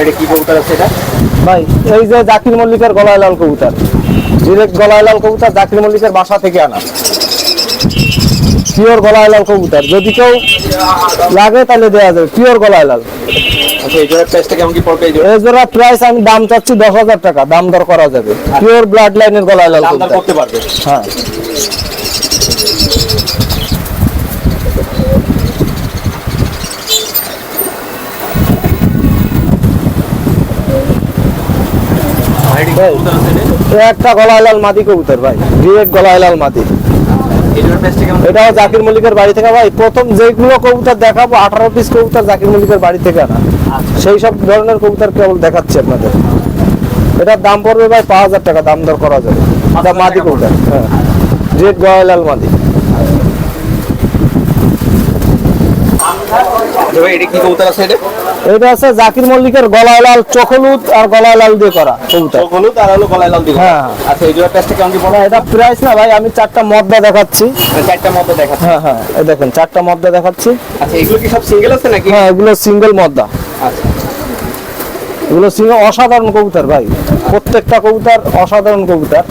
এটা কি কবুতর আছে এটা? ভাই এই যে জাকির মল্লিকের গলায় লাল কবুতর। ডিরেক্ট গলায় লাল কবুতর জাকির মল্লিকের বাসা থেকে আনা। পিওর গলায় লাল কবুতর। যদি কেউ লাগে তাহলে দেওয়া যাবে পিওর গলায় লাল। আচ্ছা এই জোড়ার প্রাইসটা কেমন কি পড়বে এই জোড়া এই প্রাইস আমি দাম চাচ্ছি দশ হাজার টাকা। দাম দর করা যাবে। পিওর ব্লাড লাইনের গলায় লাল কবুতর। করতে পারবে? হ্যাঁ। একটা গলা লাল মাদি কবুতর ভাই ডিরেক্ট গলায় লাল মাদি। এটাও জাকির মল্লিকের বাড়ি থেকে ভাই প্রথম যেগুলো কবুতর দেখাবো আঠারো পিস কবুতর জাকির মল্লিকের বাড়ি থেকে না সেই সব ধরনের কবুতর কেবল দেখাচ্ছি আপনাদের। এটার দাম পড়বে ভাই পাঁচ হাজার টাকা দাম দর করা যাবে। মাদি কবুতর হ্যাঁ। রেড গয়ালাল মাদি। আচ্ছা ভাই এটা কি কবুতর আছে এটা? এটা আছে জাকির মল্লিকের গলায় লাল চকলুদ আর গলায় লাল দিয়ে করা কবুতর। আর হলো গলায় লাল দিকে হ্যাঁ। আচ্ছা এই জোড়ার প্রাইসটা কেমন কি পড়বে এটা প্রাইস না ভাই আমি চারটা মদ্দা দেখাচ্ছি। চারটা মতো দেখাচ্ছে। হ্যাঁ হ্যাঁ এই দেখেন চারটা মদ্দা দেখাচ্ছি। আচ্ছা এগুলো কি সব সিঙ্গেল আছে নাকি? হ্যাঁ এগুলো সিঙ্গেল মদ্দা। আচ্ছা। এগুলো সিঙ্গেল অসাধারণ কবুতর ভাই। প্রত্যেকটা কবুতর অসাধারণ কবুতর।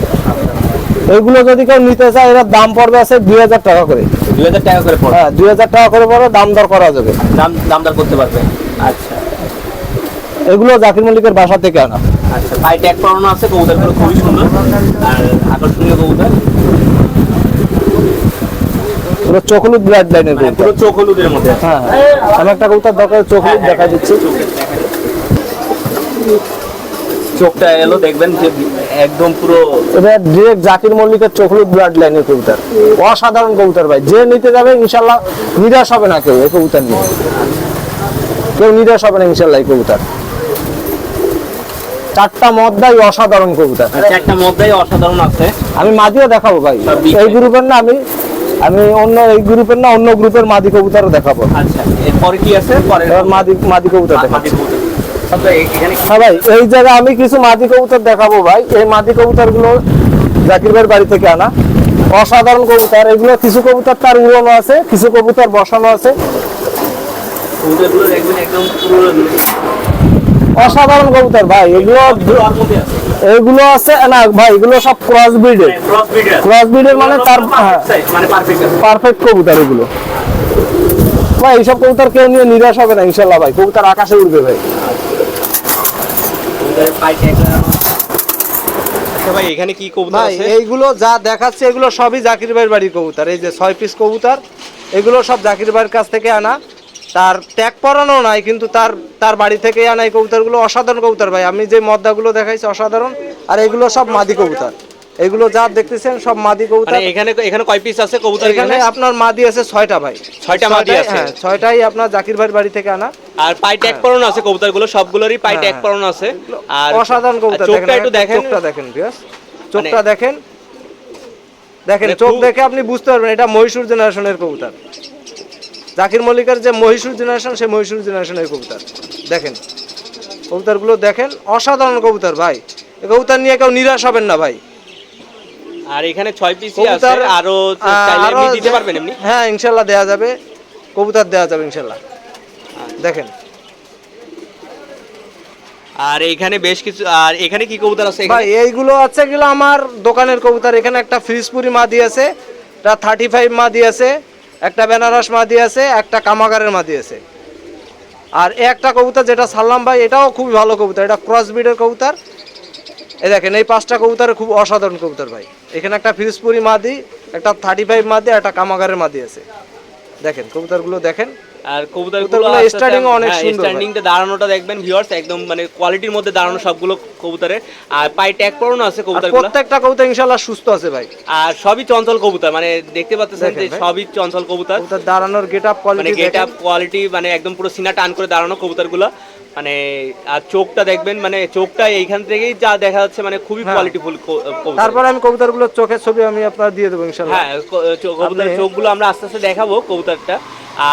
এগুলো যদি কেউ নিতে চায় এটার দাম পড়বে আছে দুই হাজার টাকা করে। দুই হাজার টাকা করে পড়বে? হ্যাঁ দুই হাজার টাকা করে পড়বে দাম দর করা যাবে। দাম দাম দর করতে পারবে? আচ্ছা। এগুলো জাকির মল্লিকের বাসা থেকে আনা। আচ্ছা পাই ট্যাগ পরানো আছে কবুতরগুলো খুবই সুন্দর। আর আকর্ষণীয় কবুতর। এগুলো চকলুদ ব্লাড লাইনের মানে কবুতর। পুরো চোখ মধ্যে হ্যাঁ হ্যাঁ। আমি একটা কবুতর দরকার চকলুদ দেখা দিচ্ছি। চোখটা এলো দেখবেন যে একদম পুরো এটা ডিরেক্ট জাকির মল্লিকের ব্লাড লাইনের কবুতর। অসাধারণ কবুতর ভাই। যে নিতে যাবে ইনশাল্লাহ নিরাশ হবে না কেউ এই কবুতর নিয়ে। কেউ নিরাশ হবে না ইনশাল্লাহ এই কবুতর। চারটা মদ্দাই অসাধারণ কবুতর। চারটা মধ্যেই অসাধারণ আছে। আমি মাদিও দেখাবো ভাই। এই গ্রুপের না আমি আমি অন্য এই গ্রুপের না অন্য গ্রুপের মাদি কবুতরও দেখাবো। আচ্ছা এরপরে কি আছে? পরে মাদি মাদি কবুতর মাটি হ্যাঁ ভাই, এই জায়গায় আমি কিছু মাদি কবুতর দেখাবো ভাই। এই মাদি জাকির ভাইয়ের বাড়ি থেকে আনা অসাধারণ কবুতর। এগুলো কিছু কবুতর তার উড়ানো আছে, কিছু কবুতর বসানো আছে। অসাধারণ কবুতর ভাই, এগুলো এগুলো আছে, না ভাই, এগুলো সব ক্রস ব্রিডের ক্রস ব্রিডের মানে তার হ্যাঁ। পারফেক্ট পারফেক্ট কবুতর এগুলো। ভাই, এইসব কবুতর কেউ নিয়ে নিরাশ হবে না, ইনশাল্লাহ ভাই। কবুতর আকাশে উঠবে ভাই কবুতরের পাই ট্যাগ আচ্ছা ভাই এখানে কি কবুতর আছে? এইগুলো যা দেখাচ্ছে এগুলো সবই জাকির ভাইয়ের বাড়ির কবুতর। এই যে ছয় পিস কবুতর এগুলো সব জাকির ভাইয়ের কাছ থেকে আনা। তার ট্যাগ পরানো নাই কিন্তু তার তার বাড়ি থেকে আনা এই কবুতরগুলো। অসাধারণ কবুতর ভাই আমি যে মদ্দাগুলো দেখাইছি অসাধারণ। আর এগুলো সব মাদি কবুতর। এগুলো যা দেখতেছেন সব মাদি কবুতর। মানে এখানে এখানে কয় পিস আছে কবুতর এখানে আপনার মাদি আছে ছয়টা ভাই। ছয়টা মাদি ছয়টাই- আছে। হ্যাঁ ছয়টাই আপনার জাকির ভাইয়ের বাড়ি থেকে আনা। আর পাই ট্যাগ পরানো আছে কবুতরগুলো সবগুলোরই পাই হ্যাঁ, ট্যাগ হ্যাঁ। পরানো আছে। আর অসাধারণ কবুতর চোখটা একটু দেখেন। চোখটা দেখেন বিয়াস চোখটা মানে- দেখেন। দেখেন মানে চোখ দেখে আপনি বুঝতে পারবেন এটা মহীশূর জেনারেশনের কবুতর। জাকির মল্লিকের যে মহীশূর জেনারেশন সেই মহীশূর জেনারেশনের কবুতর। দেখেন কবুতরগুলো দেখেন অসাধারণ কবুতর ভাই। কবুতর নিয়ে কেউ নিরাশ হবেন না ভাই। আর এখানে ছয় পিসই আছে আরও চাইলে এমনি দিতে পারবেন এমনি? হ্যাঁ ইনশাল্লাহ দেওয়া যাবে। কবুতর দেওয়া যাবে ইনশাল্লাহ দেখেন। আর এখানে বেশ কিছু আর এখানে কি কবুতর আছে ভাই এইগুলো আছে এগুলো আমার দোকানের কবুতর। এখানে একটা ফ্রিজপুরি মাদি আছে একটা থার্টি ফাইভ মাদি আছে একটা বেনারস মাদি আছে একটা কামাগারের মাদি আছে। আর একটা কবুতর যেটা সাল্লাম ভাই এটাও খুবই ভালো কবুতর। এটা ক্রস ব্রিডের কবুতর। এই দেখেন এই পাঁচটা কবুতর খুব অসাধারণ কবুতর ভাই। এখানে একটা ফ্রিজপুরি মাদি একটা থার্টি ফাইভ মাদি একটা কামাগারের মাদি আছে। দেখেন কবুতরগুলো দেখেন। আর কবুতরগুলো এ অনেক হ্যাঁ, সুন্দর স্ট্যান্ডিংটা দাঁড়ানোটা দেখবেন ভিউয়ার্স একদম মানে কোয়ালিটির মধ্যে দাঁড়ানো সবগুলো কবুতরের। আর পাই ট্যাগ পরানো আছে কবুতরগুলো। প্রত্যেকটা কবুতর ইনশাল্লাহ সুস্থ আছে ভাই। আর সবই চঞ্চল কবুতর মানে দেখতে পাচ্ছেন যে সবই চঞ্চল কবুতর। কবুতর দাঁড়ানোর গেট আপ মানে কোয়ালিটি গেট আপ কোয়ালিটি মানে একদম পুরো সিনা টান করে দাঁড়ানো কবুতরগুলো। মানে আর চোখটা দেখবেন মানে চোখটা এইখান থেকেই যা দেখা যাচ্ছে মানে খুবই কোয়ালিটি কোয়ালিটিফুল কবুতর। তারপর আমি কবুতরগুলোর চোখের ছবি আমি আপনার দিয়ে দেবো ইনশাল্লাহ হ্যাঁ কবুতর চোখ কবুতরের চোখগুলো আমরা আস্তে আস্তে দেখাবো কবুতরটা।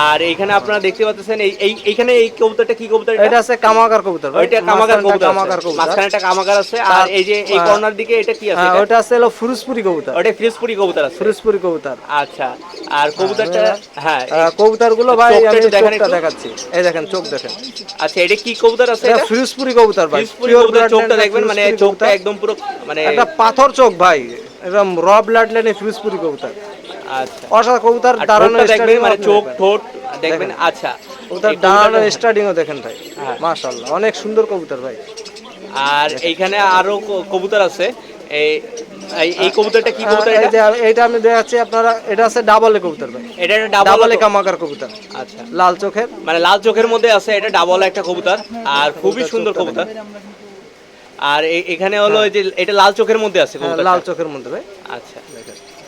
আর এইখানে আপনারা দেখতে পাচ্ছেন এই এইখানে এই কবুতরটা কি কবুতর এটা? এটা আছে কামাগার কবুতর কামাগার মাঝখানটা কবুতর কামাগার আছে। কবুতর। মাঝখানে একটা কামাগার আছে। আর এই যে এই হ্যাঁ। কর্নার দিকে এটা কি আছে? হ্যাঁ এটা? ওটা আছে হলো ফুরুসপুরি কবুতর। ওটা ফ্রিজপুরি কবুতর আছে। ফুরুসপুরি কবুতর। আচ্ছা। আর কবুতরটা হ্যাঁ। কবুতরগুলো ভাই আমি একটু দেখান চোখটা। দেখাচ্ছি। এই দেখেন চোখ দেখেন। আচ্ছা এটা কি কবুতর আছে এটা এটা? ফিরোজপুরি কবুতর ভাই। Pure কবুতর চোখটা দেখবেন মানে চোখটা একদম পুরো মানে একটা পাথর চোখ ভাই। একদম র ব্লাড লাইনে ফিরোজপুরি কবুতর। আচ্ছা। অসাধারণ কবুতর দাঁড়ানো দেখবেন মানে চোখ ঠোঁট দেখবেন আচ্ছা। কবুতর দাঁড়ানো স্টার্টিংও দেখেন। ভাই। হ্যাঁ। মাশাআল্লাহ অনেক সুন্দর কবুতর ভাই। আর এইখানে আরও কবুতর আছে। এই এই- কবুতরটা কি কবুতর হ্যাঁ, এই এটা আমি দেখাচ্ছি আপনারা এটা আছে ডাবলে কবুতর ভাই। এটা একটা ডাবল কামাকার কবুতর। আচ্ছা। লাল চোখের। মানে লাল চোখের মধ্যে আছে এটা ডাবল একটা কবুতর। আর খুবই সুন্দর কবুতর। আর এখানে হলো এই যে এটা লাল চোখের মধ্যে আছে হ্যাঁ, লাল চোখের মধ্যে ভাই। আচ্ছা।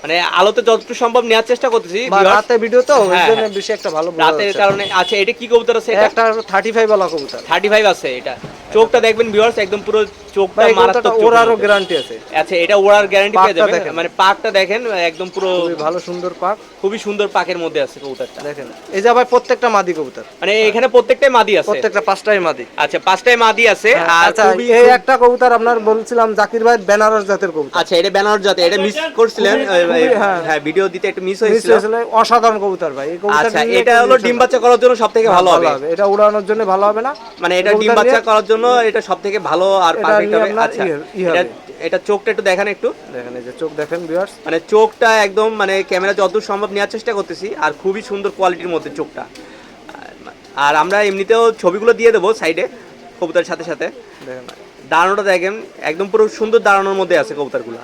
মানে আলোতে যতটুকু সম্ভব নেওয়ার চেষ্টা করতেছি রাতে ভিডিও তো ওই হ্যাঁ, জন্য হ্যাঁ। বেশি একটা ভালো রাতের কারণে আচ্ছা এটা কি কবুতর আছে? এটা একটা থার্টি ফাইভ ওয়ালা কবুতর। থার্টি ফাইভ আছে এটা। চোখটা দেখবেন ভিউয়ার্স একদম পুরো চোখটা কবুতরটা মারাত্মক। গ্যারান্টি আছে। আচ্ছা এটা ওড়ার গ্যারান্টি পেয়ে যাবেন। মানে পাকটা দেখেন একদম পুরো খুবই ভালো সুন্দর পাক। খুবই সুন্দর পাকের মধ্যে আছে কবুতরটা। দেখেন এই যে ভাই প্রত্যেকটা মাদি কবুতর। মানে এখানে প্রত্যেকটাই মাদি আছে। প্রত্যেকটা পাঁচটাই মাদি। আচ্ছা পাঁচটাই মাদি আছে আর আচ্ছা খুবই এই একটা কবুতর আপনার বলছিলাম জাকির ভাই বেনারস জাতের কবুতর। আচ্ছা এটা ব্যানার জাতে এটা মিস করছিলেন হ্যাঁ। হ্যাঁ ভিডিও দিতে একটু মিস হয়েছিল। অসাধারণ কবুতর ভাই। এই কবুতর আচ্ছা এটা হলো ডিম বাচ্চা করার জন্য সবথেকে ভালো হবে। এটা উড়ানোর জন্য ভালো হবে না। মানে এটা ডিম বাচ্চা করার জন্য এটা সবথেকে ভালো আর পারফেক্ট হবে। আচ্ছা ই- ই এটা এটা চোখটা একটু দেখান একটু। দেখেন এই যে চোখ দেখেন ভিউয়ার্স মানে চোখটা একদম মানে ক্যামেরা যতদূর সম্ভব নেওয়ার চেষ্টা করতেছি আর খুবই সুন্দর কোয়ালিটির মধ্যে চোখটা। আর- আর আমরা এমনিতেও ছবিগুলো দিয়ে দেবো সাইডে কবুতরের সাথে সাথে। দাঁড়ানোটা দেখেন একদম পুরো সুন্দর দাঁড়ানোর মধ্যে আছে কবুতরগুলো।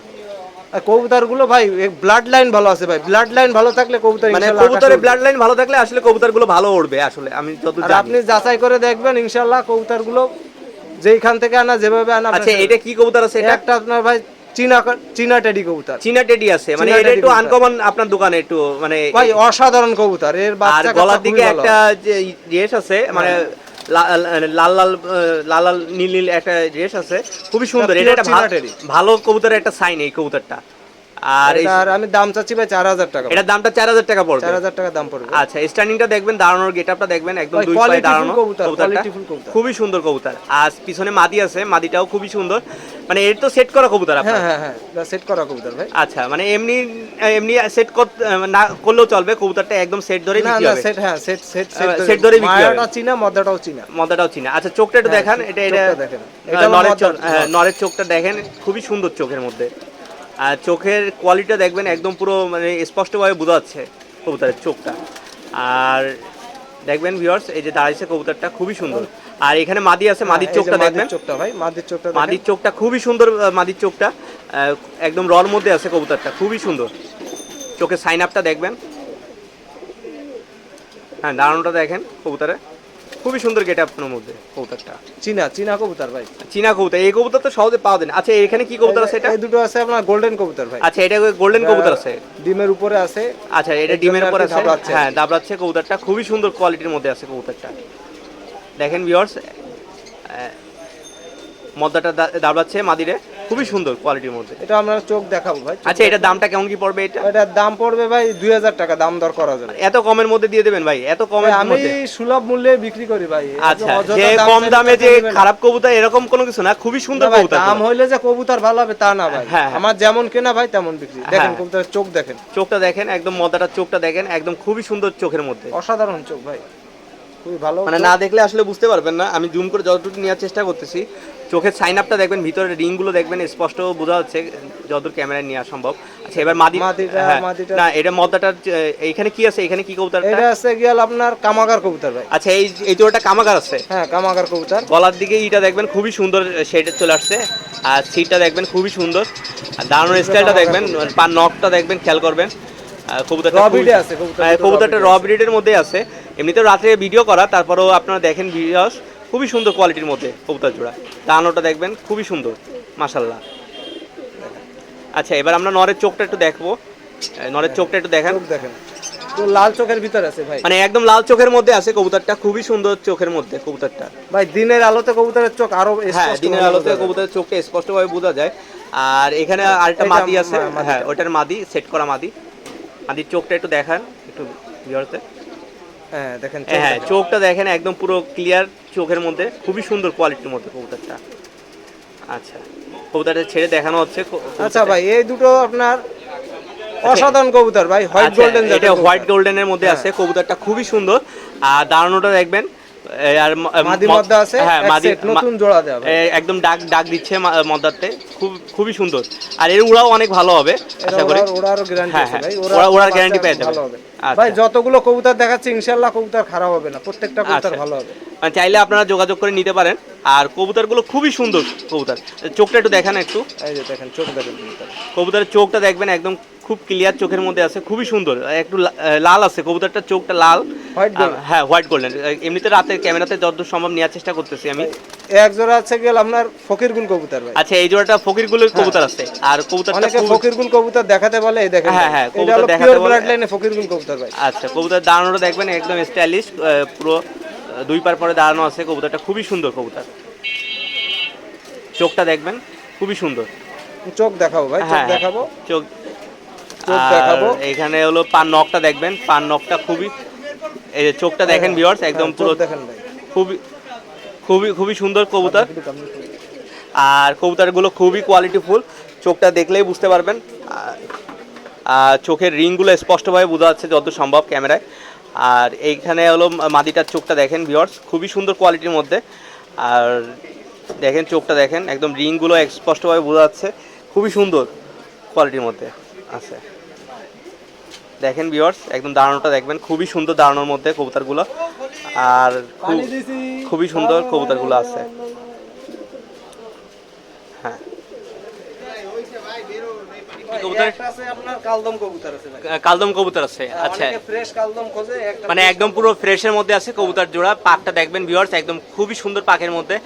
আর কবুতর ভাই ব্লাড লাইন ভালো আছে ভাই। ব্লাড লাইন ভালো থাকলে কবুতর মানে কবুতরের ব্লাড লাইন ভালো থাকলে আসলে কবুতরগুলো ভালো আসলে আমি যত আপনি যাচাই করে দেখবেন ইনশাআল্লাহ কবুতরগুলো যেইখান থেকে আনা যেভাবে আনা আচ্ছা এটা কি কবুতর আছে এটা? একটা আপনার ভাই চীনা চীনা টেডি কবুতর। চীনা টেডি আছে মানে এটা একটু আনকমন আপনার দোকানে একটু মানে ভাই অসাধারণ কবুতর। এর বাচ্চা গলার দিকে একটা যে রেস আছে মানে লা- লাল লাল লাল লাল নীল নীল একটা ড্রেস আছে। খুবই সুন্দর। এটা একটা ভালো কবুতরের একটা সাইন এই কবুতরটা। আর আর আমি দাম চাচ্ছি ভাই চার হাজার টাকা এটার দামটা চার হাজার টাকা পড়বে। চার হাজার টাকা দাম পড়বে। আচ্ছা স্ট্যান্ডিংটা দেখবেন দাঁড়ানোর গেটআপটা দেখবেন একদম দুই পায়ে দাঁড়ানো। কবুতরটা খুবই সুন্দর কবুতর। আর পিছনে মাদি আছে মাদিটাও খুবই সুন্দর। মানে এর তো সেট করা কবুতর হ্যাঁ আপনার? হ্যাঁ হ্যাঁ সেট করা কবুতর ভাই। আচ্ছা মানে এমনি এমনি সেট না করলেও চলবে কবুতরটা একদম সেট ধরে না বিক্রি হবে। সেট হ্যাঁ সেট সেট set ধরে বিক্রি হবে। চীনা মদ্দাটাও চীনা। মদাটাও চিনা। আচ্ছা চোখটা একটু হ্যাঁ, দেখান এটা এটা দেখেন। এটা। হ্যাঁ, নরের চোখটা দেখেন খুবই সুন্দর চোখের মধ্যে। আর চোখের কোয়ালিটিটা দেখবেন একদম পুরো মানে স্পষ্টভাবে বোঝা যাচ্ছে কবুতরের চোখটা। আর দেখবেন ভিউয়ার্স এই যে দাঁড়িয়েছে কবুতরটা খুবই সুন্দর। আর এখানে মাদি আছে মাদির হ্যাঁ, যে চোখটা দেখবেন। চোখটা ভাই মাদির চোখটা মাদির চোখটা খুবই সুন্দর মাদির চোখটা। একদম রর মধ্যে আছে কবুতরটা খুবই সুন্দর। চোখের সাইন আপটা দেখবেন। হ্যাঁ দাঁড়ানোটা দেখেন কবুতরে খুবই সুন্দর গেট আপনার মধ্যে। কবুতরটা। চীনা চীনা কবুতর ভাই। চীনা কবুতর এই কবুতর তো সহজে পাওয়া যায় না। আচ্ছা এখানে কি কবুতর আছে এটা? এই দুটো আছে আপনার গোল্ডেন কবুতর ভাই। আচ্ছা এটা গোল্ডেন কবুতর আছে? ডিমের উপরে আছে। আচ্ছা এটা ডিমের উপরে আছে? হ্যাঁ দাবড়াচ্ছে কবুতরটা। খুবই সুন্দর কোয়ালিটির মধ্যে আছে কবুতরটা। দেখেন ভিউয়ার্স মদ্দাটা দাবড়াচ্ছে মাদিরে। খুবই সুন্দর কোয়ালিটির মধ্যে। এটা আমরা চোখ দেখাবো ভাই। আচ্ছা এটার দামটা কেমন কি পড়বে এটা? এটার দাম পড়বে ভাই দুই হাজার টাকা দাম দর করা যাবে। এত কমের মধ্যে দিয়ে দেবেন ভাই এত কমের আমি সুলভ মূল্যে বিক্রি করি ভাই। আচ্ছা যে কম দামে যে খারাপ কবুতর এরকম কোনো কিছু না খুবই সুন্দর কবুতর দাম হইলে যে কবুতর ভালো হবে তা না ভাই। হ্যাঁ, হ্যাঁ। আমার যেমন কেনা ভাই তেমন বিক্রি। দেখেন হ্যাঁ। কবুতরের চোখ দেখেন। চোখটা দেখেন একদম মদাটার চোখটা দেখেন একদম খুবই সুন্দর চোখের মধ্যে। অসাধারণ চোখ ভাই। খুবই ভালো মানে না দেখলে আসলে বুঝতে পারবেন না। আমি জুম করে যতটুকু নেওয়ার চেষ্টা করতেছি চোখের সাইন আপটা দেখবেন ভিতরে রিংগুলো দেখবেন স্পষ্ট বোঝা যাচ্ছে যতদূর ক্যামেরায় নেওয়া সম্ভব। আচ্ছা এবার মাদি হ্যাঁ, না এটা মদ্দাটার এইখানে কি আছে? এখানে কি কবুতরটা? এটা আছে গিয়াল আপনার কামাগার কবুতর ভাই। আচ্ছা এই এই জোড়াটা কামাগার আছে? হ্যাঁ কামাগার কবুতর। গলার দিকে এটা দেখবেন খুবই সুন্দর শেডে চলে আসছে। আর সিটটা দেখবেন খুবই সুন্দর। আর দাঁড়ানোর স্টাইলটা দেখবেন পা নখটা দেখবেন খেয়াল করবেন। কবুতরটা কবুতর হ্যাঁ, কবুতরটা র ব্রিডের মধ্যে আছে। এমনিতেও রাত্রে ভিডিও করা তারপরেও আপনারা দেখেন ভিডিওস খুবই সুন্দর কোয়ালিটির মধ্যে কবুতর জোড়া। দাঁড়ানোটা দেখবেন খুবই সুন্দর মাশাল্লাহ আচ্ছা এবার আমরা নরের চোখটা একটু দেখব। নরের চোখটা একটু দেখেন। দেখেন। তো লাল চোখের ভিতর আছে ভাই। মানে একদম লাল চোখের মধ্যে আছে কবুতরটা খুবই সুন্দর চোখের মধ্যে কবুতরটা। ভাই দিনের আলোতে কবুতরের চোখ আরও হ্যাঁ দিনের আলোতে। কবুতরের চোখটা স্পষ্টভাবে বোঝা যায়। আর এখানে আরেকটা মাদি আছে। হ্যাঁ ওটার মাদি সেট করা মাদি। মাদির চোখটা একটু দেখান একটু হ্যাঁ দেখেন হ্যাঁ চোখটা। দেখেন একদম পুরো ক্লিয়ার চোখের মধ্যে। খুবই সুন্দর কোয়ালিটির মধ্যে কবুতরটা। আচ্ছা কবুতরটা ছেড়ে দেখানো হচ্ছে আচ্ছা ভাই এই দুটো আপনার অসাধারণ কবুতর ভাই হোয়াইট আচ্ছা, গোল্ডেন এটা হোয়াইট গোল্ডেনের মধ্যে হ্যাঁ। আছে কবুতরটা খুবই সুন্দর। আর দাঁড়ানোটা দেখবেন আর ম- মাদি ম- আছে হ্যাঁ মাদি নতুন জোড়া দেওয়া একদম ডাক ডাক দিচ্ছে মা- মদ্দারতে খুব খুবই সুন্দর। আর এর উড়াও অনেক ভালো হবে আশা করি। গ্যারান্টি আছে হ্যাঁ। ভাই। guarantee পেয়ে যাবে। আচ্ছা। ভাই যতগুলো কবুতর দেখাচ্ছে ইনশাআল্লাহ কবুতর খারাপ হবে না। প্রত্যেকটা কবুতর আচ্ছা। ভালো হবে। মানে চাইলে আপনারা যোগাযোগ করে নিতে পারেন। আর কবুতরগুলো খুবই সুন্দর কবুতর। চোখটা একটু দেখান একটু। এই যে দেখেন চোখ দেখেন কবুতর। কবুতরের চোখটা দেখবেন একদম খুব ক্লিয়ার চোখের মধ্যে আছে খুবই সুন্দর। একটু লাল আছে কবুতরটার চোখটা লাল। হ্যাঁ হোয়াইট গোল্ডেন এমনিতে রাতে ক্যামেরাতে যতদূর সম্ভব নেওয়ার চেষ্টা করতেছি আমি। এক জোড়া আছে গেল আপনার ফকির ফকিরগুল কবুতর ভাই। আচ্ছা এই জোড়াটা ফকিরগুলোর কবুতর আছে আর কবুতরটা অনেকে খুব- ফকিরগুল কবুতর দেখাতে বলে এই দেখেন হ্যাঁ। হ্যাঁ, কবুতর দেখাতে বলে- লাইনে ফকিরগুল কবুতর ভাই। আচ্ছা কবুতর দাঁড়ানোটা দেখবেন একদম স্টাইলিশ পুরো দুই পার পরে দাঁড়ানো আছে কবুতরটা খুবই সুন্দর কবুতর। চোখটা দেখবেন খুবই সুন্দর। চোখ দেখাবো ভাই চোখ হ্যাঁ হ্যাঁ, দেখাবো। চোখ দেখাবো। এখানে হলো পান নখটা দেখবেন পান নখটা খুবই এই যে চোখটা দেখেন ভিউয়ার্স একদম হ্যাঁ, পুরো দেখেন খুবই খুবই খুবই সুন্দর কবুতর। আর কবুতরগুলো খুবই কোয়ালিটিফুল চোখটা দেখলেই বুঝতে পারবেন। আর চোখের রিংগুলো স্পষ্টভাবে বোঝা যাচ্ছে যত সম্ভব ক্যামেরায়। আর এইখানে হলো মাদিটার চোখটা দেখেন ভিওর্স খুবই সুন্দর কোয়ালিটির মধ্যে। আর দেখেন চোখটা দেখেন একদম রিংগুলো স্পষ্টভাবে বোঝা যাচ্ছে। খুবই সুন্দর কোয়ালিটির মধ্যে। আছে। দেখেন ভিওর্স একদম দাঁড়ানোটা দেখবেন। খুবই সুন্দর দাঁড়ানোর মধ্যে কবুতরগুলো। আর। খুবই সুন্দর কবুতরগুলো আছে। হ্যাঁ। কালদম কবুতর আছে ভাই। কালদম কবুতর আছে। আচ্ছা। অনেকে ফ্রেশ কালদম খোঁজে একটা মানে একদম পুরো ফ্রেশের মধ্যে আছে কবুতর জোড়া। পাকটা দেখবেন ভিউয়ার্স একদম খুবই সুন্দর পাকের মধ্যে।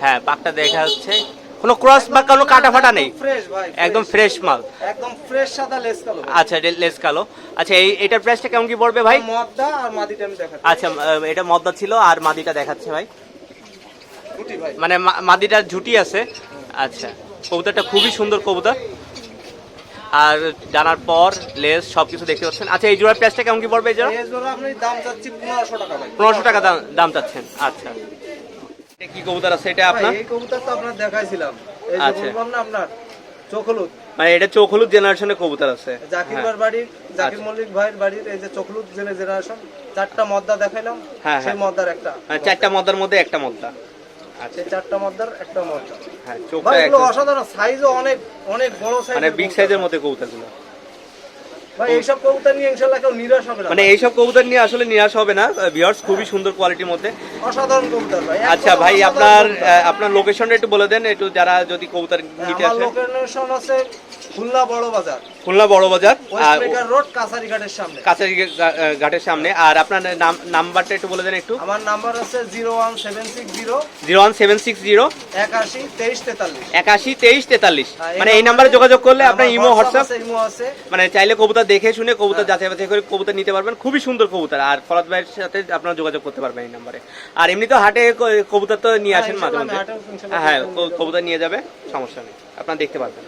হ্যাঁ পাকটা দেখা যাচ্ছে। কোনো ক্রস বা কোনো কাটা ফাটা নেই। ফ্রেশ ভাই একদম ফ্রেশ মাল। একদম ফ্রেশ সাদা লেস কালো আচ্ছা লেস কালো। আচ্ছা এই এটার প্রাইসটা কেমন কি পড়বে ভাই? মদ্দা আর মাদিটা আমি দেখাচ্ছি। আচ্ছা এটা মদ্দা ছিল আর মাদিটা দেখাচ্ছে ভাই। মানে মাদিটার ঝুটি আছে। আচ্ছা কবুতরটা খুবই সুন্দর কবুতর। আর জানার পর লেস সবকিছু দেখতে পাচ্ছেন। আচ্ছা এই জোড়ার প্রাইসটা কেমন কি পড়বে এই জোড়া? এই জোড়া আপনি দাম চাচ্ছি পনেরোশো টাকা ভাই। পনেরোশো টাকা দাম চাচ্ছেন। আচ্ছা। এটা কি কবুতর আছে? এটা আপনার? এই কবুতর তো আপনার দেখাইছিলাম। এই যে আচ্ছা। বললাম না আপনার চোখ মানে এটা চোখ জেনারেশনের কবুতর আছে। জাকির হ্যাঁ। ভাইয়ের বাড়ির জাকির আচ্ছা। মল্লিক ভাইয়ের বাড়ির এই যে চোখলুদ জেনারেশন চারটা মদ্দা দেখাইলাম হ্যাঁ, সেই হ্যাঁ। মদ্দার একটা। মানে চারটা মদ্দার মধ্যে একটা মদ্দা। আচ্ছা। চারটা মদ্দার একটা মদ্দা। হ্যাঁ চোখটা অসাধারণ সাইজও অনেক অনেক বড় সাইজ মানে বিগ সাইজের মধ্যে কবুতরগুলো। মানে এইসব কবুতর নিয়ে আসলে নিরাশ হবে না। ভিউয়ার্স খুবই সুন্দর কোয়ালিটির মধ্যে। অসাধারণ কবুতর ভাই। আচ্ছা ভাই আপনার আপনার লোকেশনটা একটু বলে দেন একটু যারা যদি কবুতর নিতে আসে লোকেশন আছে খুলনা বড় বাজার। খুলনা বড় বাজার রোড কাছারি ঘাটের সামনে। কাছারি ঘাটের সামনে। আর আপনার নাম নাম্বারটা একটু বলে দেন একটু। আমার নাম্বার আছে zero one seven six zero zero one seven six zero একাশি তেইশ তেতাল্লিশ। একাশি তেইশ তেতাল্লিশ। হ্যাঁ, মানে এই নাম্বারে যোগাযোগ করলে আপনার ইমো হোয়াটসঅ্যাপ ইমো আছে। মানে চাইলে কবুতর দেখে শুনে কবুতর হ্যাঁ। যাচাই বাছাই করে কবুতর নিতে পারবেন। খুবই সুন্দর কবুতর। আর ফরাদ ভাইয়ের সাথে আপনারা যোগাযোগ করতে পারবেন এই নাম্বারে। আর এমনি তো হাটে কবুতর তো নিয়ে হ্যাঁ, আসেন মাঝে মাঝে। হ্যাঁ কবুতর নিয়ে যাবে সমস্যা নেই। আপনারা দেখতে পারবেন।